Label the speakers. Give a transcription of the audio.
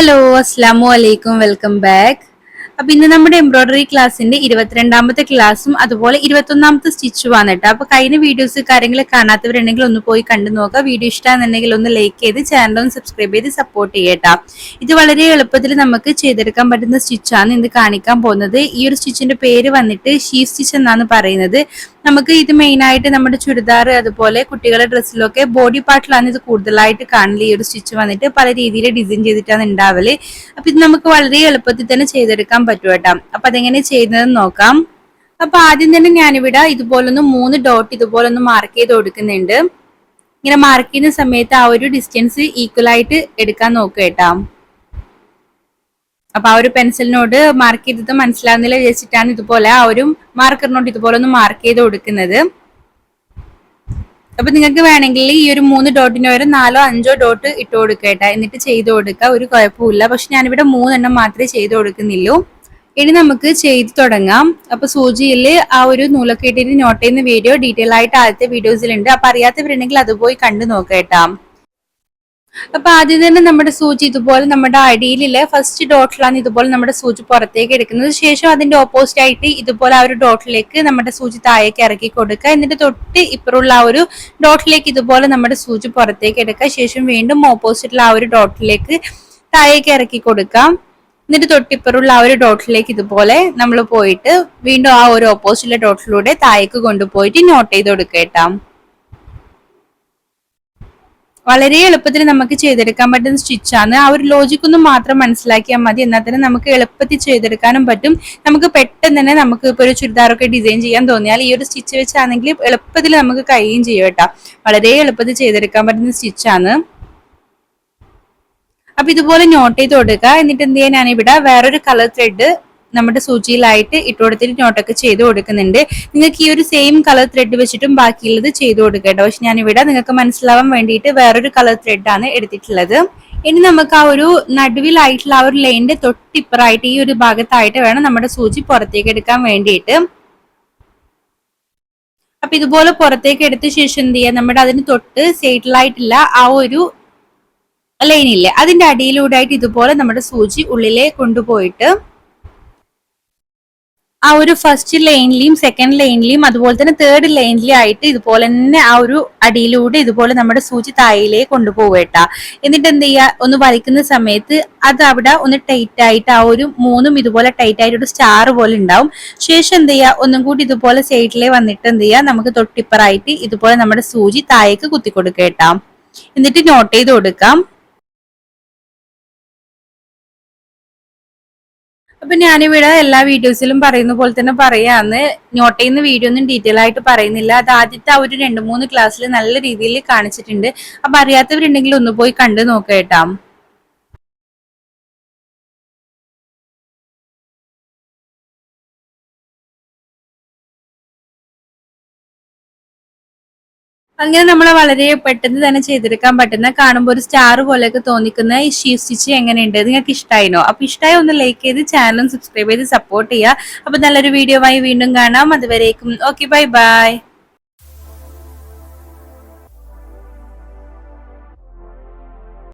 Speaker 1: Hello അസ്സാം വലൈക്കും welcome back അപ്പൊ ഇന്ന് നമ്മുടെ എംബ്രോയിഡറി ക്ലാസ്സിന്റെ ഇരുപത്തിരണ്ടാമത്തെ ക്ലാസ്സും അതുപോലെ ഇരുപത്തൊന്നാമത്തെ സ്റ്റിച്ചുമാണ് കേട്ടോ. അപ്പൊ കഴിഞ്ഞ വീഡിയോസ് കാര്യങ്ങൾ കാണാത്തവരുണ്ടെങ്കിൽ ഒന്ന് പോയി കണ്ടു നോക്കുക. വീഡിയോ ഇഷ്ടമാണെന്നുണ്ടെങ്കിൽ ഒന്ന് ലൈക്ക് ചെയ്ത് ചാനൽ ഒന്ന് സബ്സ്ക്രൈബ് ചെയ്ത് സപ്പോർട്ട് ചെയ്യട്ടോ ഇത് വളരെ എളുപ്പത്തിൽ നമുക്ക് ചെയ്തെടുക്കാൻ പറ്റുന്ന സ്റ്റിച്ചാണ് ഇന്ന് കാണിക്കാൻ പോകുന്നത്. ഈ ഒരു സ്റ്റിച്ചിന്റെ പേര് വന്നിട്ട് ഷീ സ്റ്റിച്ച് എന്നാണ് പറയുന്നത്. നമുക്ക് ഇത് മെയിൻ ആയിട്ട് നമ്മുടെ ചുരിദാർ അതുപോലെ കുട്ടികളുടെ ഡ്രസ്സിലൊക്കെ ബോഡി പാർട്ടിലാണ് ഇത് കൂടുതലായിട്ട് കാണൽ. ഈ ഒരു സ്റ്റിച്ച് വന്നിട്ട് പല രീതിയിൽ ഡിസൈൻ ചെയ്തിട്ടാണ് ഉണ്ടാവൽ അപ്പൊ ഇത് നമുക്ക് വളരെ എളുപ്പത്തിൽ തന്നെ ചെയ്തെടുക്കാൻ പറ്റും കേട്ടോ. അപ്പൊ അതെങ്ങനെ ചെയ്യുന്നതെന്ന് നോക്കാം. അപ്പൊ ആദ്യം തന്നെ ഞാനിവിടെ ഇതുപോലൊന്ന് മൂന്ന് ഡോട്ട് ഇതുപോലൊന്ന് മാർക്ക് ചെയ്ത് കൊടുക്കുന്നുണ്ട്. ഇങ്ങനെ മാർക്ക് ചെയ്യുന്ന സമയത്ത് ആ ഒരു ഡിസ്റ്റൻസ് ഈക്വൽ ആയിട്ട് എടുക്കാൻ നോക്കുക കേട്ടോ. അപ്പൊ ആ ഒരു പെൻസിലിനോട് മാർക്ക് ചെയ്തത് മനസ്സിലാകുന്നില്ല വിചാരിച്ചിട്ടാണ് ഇതുപോലെ ആ ഒരു മാർക്കറിനോട് ഇതുപോലെ ഒന്ന് മാർക്ക് ചെയ്ത് കൊടുക്കുന്നത്. അപ്പൊ നിങ്ങൾക്ക് വേണമെങ്കിൽ ഈ ഒരു മൂന്ന് ഡോട്ടിന് ഒരു നാലോ അഞ്ചോ ഡോട്ട് ഇട്ട് കൊടുക്കട്ടെ എന്നിട്ട് ചെയ്ത് കൊടുക്കുക ഒരു കുഴപ്പമില്ല പക്ഷെ ഞാനിവിടെ മൂന്നെണ്ണം മാത്രമേ ചെയ്ത് കൊടുക്കുന്നില്ലൂ ഇനി നമുക്ക് ചെയ്ത് തുടങ്ങാം. അപ്പൊ സൂചിയിൽ ആ ഒരു നൂലൊക്കെ ഇട്ടിട്ട് നോട്ട് ചെയ്യുന്ന വീഡിയോ ഡീറ്റെയിൽ ആയിട്ട് ആദ്യത്തെ വീഡിയോസിലുണ്ട് അപ്പൊ അറിയാത്തവരുണ്ടെങ്കിൽ അത് പോയി കണ്ടു നോക്കേട്ടാ അപ്പൊ ആദ്യം തന്നെ നമ്മുടെ സൂചി ഇതുപോലെ നമ്മുടെ അടിയിലെ ഫസ്റ്റ് ഡോട്ടിലാണ് ഇതുപോലെ നമ്മുടെ സൂചി പുറത്തേക്ക് എടുക്കുന്നത്. ശേഷം അതിന്റെ ഓപ്പോസിറ്റ് ആയിട്ട് ഇതുപോലെ ആ ഒരു ഡോട്ടിലേക്ക് നമ്മുടെ സൂചി താഴേക്ക് ഇറക്കി കൊടുക്കുക. എന്നിട്ട് തൊട്ട് ഇപ്പുറമുള്ള ആ ഒരു ഡോട്ടിലേക്ക് ഇതുപോലെ നമ്മുടെ സൂചി പുറത്തേക്ക് എടുക്കുക. ശേഷം വീണ്ടും ഓപ്പോസിറ്റിൽ ആ ഒരു ഡോട്ടിലേക്ക് താഴേക്ക് ഇറക്കി കൊടുക്കാം എന്നിട്ട് തൊട്ടിപ്പുറമുള്ള ആ ഒരു ഡോട്ടിലേക്ക് ഇതുപോലെ നമ്മൾ പോയിട്ട് വീണ്ടും ആ ഒരു ഓപ്പോസിറ്റിലെ ഡോട്ടിലൂടെ താഴേക്ക് കൊണ്ടുപോയിട്ട് നോട്ട് ചെയ്ത് കൊടുക്കേട്ടാം വളരെ എളുപ്പത്തിൽ നമുക്ക് ചെയ്തെടുക്കാൻ പറ്റുന്ന സ്റ്റിച്ചാണ് ആ ഒരു ലോജിക് ഒന്ന് മാത്രം മനസ്സിലാക്കിയാൽ മതി. എന്നാൽ തന്നെ നമുക്ക് എളുപ്പത്തിൽ ചെയ്തെടുക്കാനും പറ്റും. നമുക്ക് പെട്ടെന്ന് തന്നെ നമുക്ക് ഇപ്പോൾ ഒരു ചുരിദാറൊക്കെ ഡിസൈൻ ചെയ്യാൻ തോന്നിയാൽ ഈ ഒരു സ്റ്റിച്ച് വെച്ചാണെങ്കിൽ എളുപ്പത്തിൽ നമുക്ക് കഴിയുകയും ചെയ്യും കേട്ടോ. വളരെ എളുപ്പത്തിൽ ചെയ്തെടുക്കാൻ പറ്റുന്ന സ്റ്റിച്ചാണ് അപ്പൊ ഇതുപോലെ നോട്ട് ചെയ്ത് കൊടുക്കുക. എന്നിട്ട് എന്ത് ചെയ്യാൻ ഞാനിവിടെ വേറൊരു കളർ ത്രെഡ് നമ്മുടെ സൂചിയിലായിട്ട് ഇട്ട് കൊടുത്തിട്ട് നോട്ടൊക്കെ ചെയ്ത് കൊടുക്കുന്നുണ്ട്. നിങ്ങൾക്ക് ഈ ഒരു സെയിം കളർ ത്രെഡ് വെച്ചിട്ടും ബാക്കിയുള്ളത് ചെയ്ത് കൊടുക്കട്ടോ പക്ഷെ ഞാനിവിടെ നിങ്ങൾക്ക് മനസ്സിലാവാൻ വേണ്ടിയിട്ട് വേറൊരു കളർ ത്രെഡാണ് എടുത്തിട്ടുള്ളത്. ഇനി നമുക്ക് ആ ഒരു നടുവിലായിട്ടുള്ള ആ ഒരു ലൈനിന്റെ തൊട്ടിപ്പുറമായിട്ട് ഈ ഒരു ഭാഗത്തായിട്ട് വേണം നമ്മുടെ സൂചി പുറത്തേക്ക് എടുക്കാൻ വേണ്ടിയിട്ട്. അപ്പൊ ഇതുപോലെ പുറത്തേക്ക് എടുത്ത ശേഷം എന്ത് ചെയ്യാം നമ്മുടെ അതിന് തൊട്ട് സൈഡിലായിട്ടുള്ള ആ ഒരു ലൈനില്ലേ അതിന്റെ അടിയിലൂടെ ആയിട്ട് ഇതുപോലെ നമ്മുടെ സൂചി ഉള്ളിലെ കൊണ്ടുപോയിട്ട് ആ ഒരു ഫസ്റ്റ് ലൈനിലെയും സെക്കൻഡ് ലൈനിലെയും അതുപോലെ തന്നെ തേർഡ് ലൈനിലെയും ആയിട്ട് ഇതുപോലെ തന്നെ ആ ഒരു അടിയിലൂടെ ഇതുപോലെ നമ്മുടെ സൂചി തായിലേ കൊണ്ടുപോകട്ടാ എന്നിട്ട് എന്ത് ചെയ്യാ? ഒന്ന് വലിക്കുന്ന സമയത്ത് അത് അവിടെ ഒന്ന് ടൈറ്റ് ആയിട്ട് ആ ഒരു മൂന്നും ഇതുപോലെ ടൈറ്റ് ആയിട്ട് ഒരു സ്റ്റാർ പോലെ ഉണ്ടാവും. ശേഷം എന്ത് ചെയ്യാ? ഒന്നും കൂടി ഇതുപോലെ സൈഡിലേ വന്നിട്ട് എന്ത് ചെയ്യാ? നമുക്ക് തൊട്ടിപ്പറായിട്ട് ഇതുപോലെ നമ്മുടെ സൂചി താഴേക്ക് കുത്തി കൊടുക്കേട്ടാ എന്നിട്ട് നോട്ട് ചെയ്ത് കൊടുക്കാം. അപ്പൊ ഞാനിവിടെ എല്ലാ വീഡിയോസിലും പറയുന്ന പോലെ തന്നെ പറയാന്ന്. നോട്ടയിൽ നിന്ന് വീഡിയോ ഒന്നും ഡീറ്റെയിൽ ആയിട്ട് പറയുന്നില്ല. അത് ആദ്യത്തെ ആ ഒരു രണ്ട് മൂന്ന് ക്ലാസ്സിൽ നല്ല രീതിയിൽ കാണിച്ചിട്ടുണ്ട്. അപ്പൊ അറിയാത്തവരുണ്ടെങ്കിൽ ഒന്ന് പോയി കണ്ടു നോക്കേട്ടാ അങ്ങനെ നമ്മൾ വളരെ പെട്ടെന്ന് തന്നെ ചെയ്തെടുക്കാൻ പറ്റുന്ന കാണുമ്പോൾ ഒരു സ്റ്റാർ പോലെയൊക്കെ തോന്നിക്കുന്ന ഈ ഷീ സ്റ്റിച്ച് എങ്ങനെയുണ്ട്? നിങ്ങൾക്ക് ഇഷ്ടമായിനോ അപ്പൊ ഇഷ്ടമായി ഒന്ന് ലൈക്ക് ചെയ്ത് ചാനലും സബ്സ്ക്രൈബ് ചെയ്ത് സപ്പോർട്ട് ചെയ്യുക. അപ്പൊ നല്ലൊരു വീഡിയോ ആയി വീണ്ടും കാണാം. അതുവരേക്കും. Okay bye bye